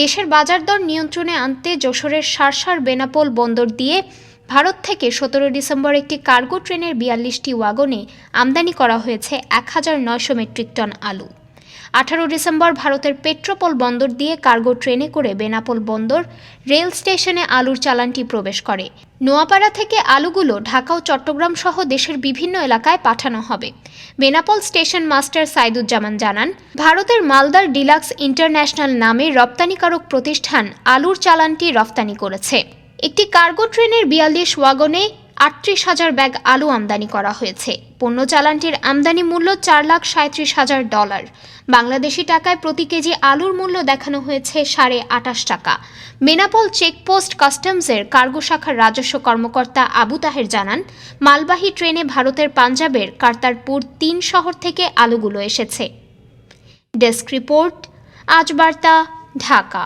দেশের বাজার দর নিয়ন্ত্রণে আনতে যশোরের সারসার বেনাপোল বন্দর দিয়ে ভারত থেকে সতেরো ডিসেম্বর একটি কার্গো ট্রেনের বিয়াল্লিশটি ওয়াগনে আমদানি করা হয়েছে এক হাজার নয়শো মেট্রিক টন আলু। আঠারো ডিসেম্বর ভারতের পেট্রোপোল বন্দর দিয়ে কার্গো ট্রেনে করে বেনাপোল বন্দর রেল স্টেশনে আলুর চালানটি প্রবেশ করে। নোয়াপাড়া থেকে আলুগুলো ঢাকা ও চট্টগ্রাম সহ দেশের বিভিন্ন এলাকায় পাঠানো হবে। বেনাপোল স্টেশন মাস্টার সাইদুজ্জামান জানান, ভারতের মালদার ডিলাক্স ইন্টারন্যাশনাল নামে রপ্তানিকারক প্রতিষ্ঠান আলুর চালানটি রফতানি করেছে। একটি কার্গো ট্রেনের বিয়াল্লিশ ওয়াগনে আটত্রিশ হাজার ব্যাগ আলু আমদানি করা হয়েছে। পণ্য চালানটির আমদানি মূল্য চার লাখ সাঁত্রিশ হাজার ডলার। বাংলাদেশি টাকায় প্রতি কেজি আলুর মূল্য দেখানো হয়েছে সাড়ে আটাশ টাকা। মেনাপল চেকপোস্ট কাস্টমসের কার্গো শাখার রাজস্ব কর্মকর্তা আবু তাহের জানান, মালবাহী ট্রেনে ভারতের পাঞ্জাবের কার্তারপুর তিন শহর থেকে আলুগুলো এসেছে। ডেস্ক রিপোর্ট, আজ বার্তা, ঢাকা।